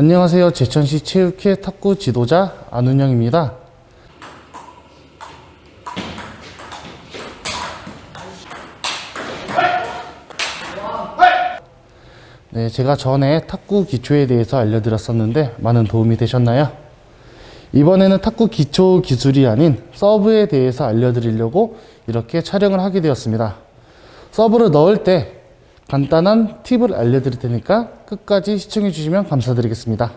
안녕하세요. 제천시 체육회 탁구 지도자 안운영입니다. 네, 제가 전에 탁구 기초에 대해서 알려드렸었는데 많은 도움이 되셨나요? 이번에는 탁구 기초 기술이 아닌 서브에 대해서 알려드리려고 이렇게 촬영을 하게 되었습니다. 서브를 넣을 때 간단한 팁을 알려드릴 테니까 끝까지 시청해 주시면 감사드리겠습니다.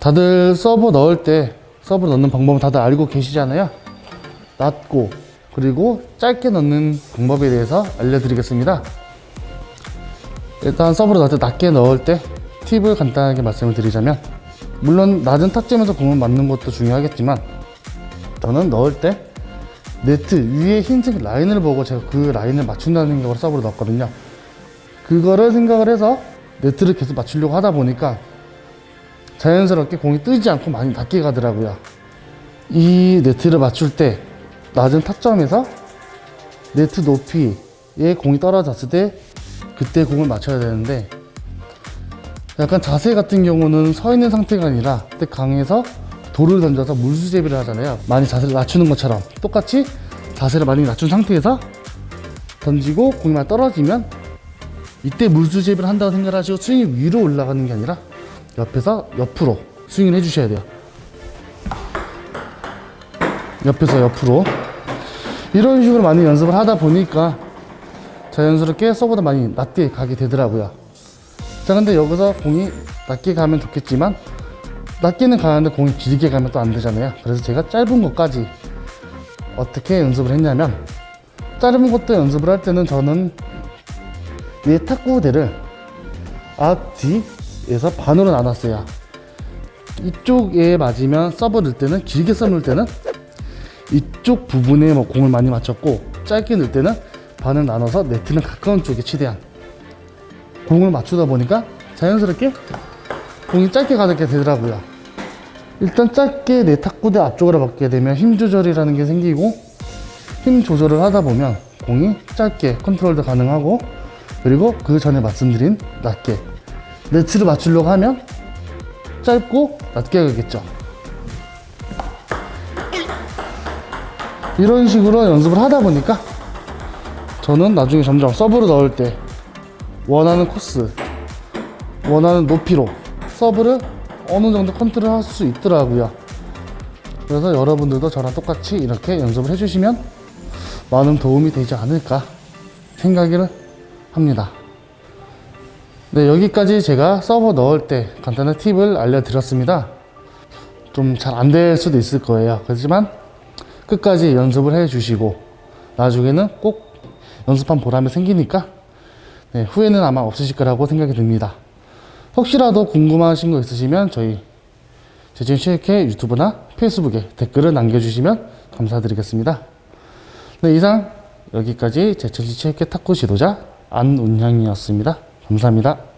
다들 서브 넣을 때 서브 넣는 방법은 다들 알고 계시잖아요. 낮고 그리고 짧게 넣는 방법에 대해서 알려드리겠습니다. 일단 때 낮게 넣을 때 팁을 간단하게 말씀을 드리자면 물론 낮은 타점에서 공을 맞는 것도 중요하겠지만 저는 넣을 때 네트 위에 흰색 라인을 보고 제가 그 라인을 맞춘다는 생각으로 서브를 넣었거든요. 그거를 생각을 해서 네트를 계속 맞추려고 하다 보니까 자연스럽게 공이 뜨지 않고 많이 낮게 가더라고요. 이 네트를 맞출 때 낮은 타점에서 네트 높이에 공이 떨어졌을 때 그때 공을 맞춰야 되는데 약간 자세 같은 경우는 서 있는 상태가 아니라 그때 강에서 돌을 던져서 물수제비를 하잖아요. 많이 자세를 낮추는 것처럼 똑같이 자세를 많이 낮춘 상태에서 던지고 공이 많이 떨어지면 이때 물수제비를 한다고 생각을 하시고 스윙이 위로 올라가는 게 아니라 옆에서 옆으로 스윙을 해주셔야 돼요. 옆에서 옆으로 이런 식으로 많이 연습을 하다 보니까 자연스럽게 서보다 많이 낮게 가게 되더라고요. 자, 근데 여기서 공이 낮게 가면 좋겠지만 낮게는 가는데 공이 길게 가면 또 안 되잖아요. 그래서 제가 짧은 것까지 어떻게 연습을 했냐면 짧은 것도 연습을 할 때는 저는 이 탁구대를 앞, 뒤에서 반으로 나눴어요. 이쪽에 맞으면 서브 넣을 때는 길게 서브 넣을 때는 이쪽 부분에 뭐 공을 많이 맞췄고 짧게 넣을 때는 반을 나눠서 네트는 가까운 쪽에 최대한 공을 맞추다 보니까 자연스럽게 공이 짧게 가게 되더라고요. 일단 짧게 내 탁구대 앞쪽으로 받게 되면 힘 조절이라는 게 생기고 힘 조절을 하다 보면 공이 짧게 컨트롤도 가능하고 그리고 그 전에 말씀드린 낮게 네트를 맞추려고 하면 짧고 낮게 가겠죠. 이런 식으로 연습을 하다 보니까 저는 나중에 점점 서브를 넣을 때 원하는 코스, 원하는 높이로 서브를 어느 정도 컨트롤 할 수 있더라고요. 그래서 여러분들도 저랑 똑같이 이렇게 연습을 해주시면 많은 도움이 되지 않을까 생각을 합니다. 네, 여기까지 제가 서버 넣을 때 간단한 팁을 알려드렸습니다. 좀 잘 안 될 수도 있을 거예요. 그렇지만 끝까지 연습을 해 주시고 나중에는 꼭 연습한 보람이 생기니까 네, 후회는 아마 없으실 거라고 생각이 듭니다. 혹시라도 궁금하신 거 있으시면 저희 제천 체육회 유튜브나 페이스북에 댓글을 남겨주시면 감사드리겠습니다. 네, 이상 여기까지 제천시 체육회 탁구 지도자 안운향이었습니다. 감사합니다.